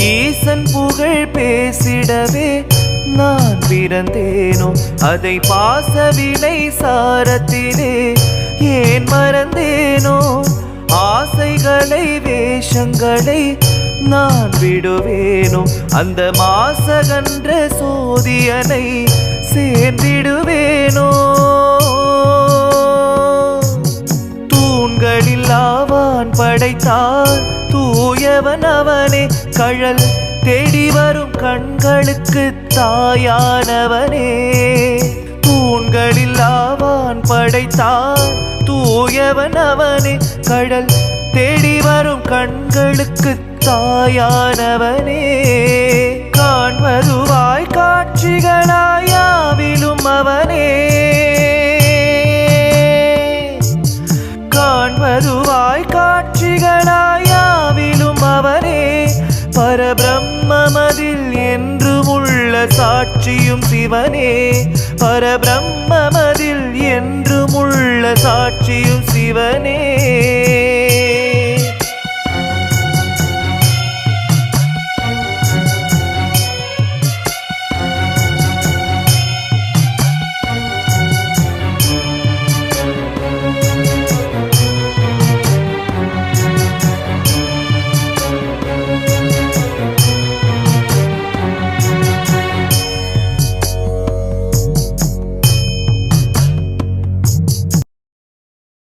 ஈசன் புகழ் பேசிடவே நான் பிறந்தேனோ? அதை பாசவினை சாரத்திலே ஏன் மறந்தேனோ? ஆசைகளை வேஷங்களை நான் விடுவேனோ? அந்த மாசகன்ற சோதியனை படைத்தார். தூயவன் அவனே கழல் தேடி வரும் கண்களுக்கு தாயானவனே. தூண்களில் ஆவான் படைத்தார். தூயவன் அவனே கடல் தேடி வரும் கண்களுக்கு தாயானவனே. காண்பதுவாய் காட்சிகளா மனதில் என்றும் உள்ள சாட்சியும் சிவனே. பரபிரம்மமதில் என்றும் உள்ள சாட்சியும் சிவனே.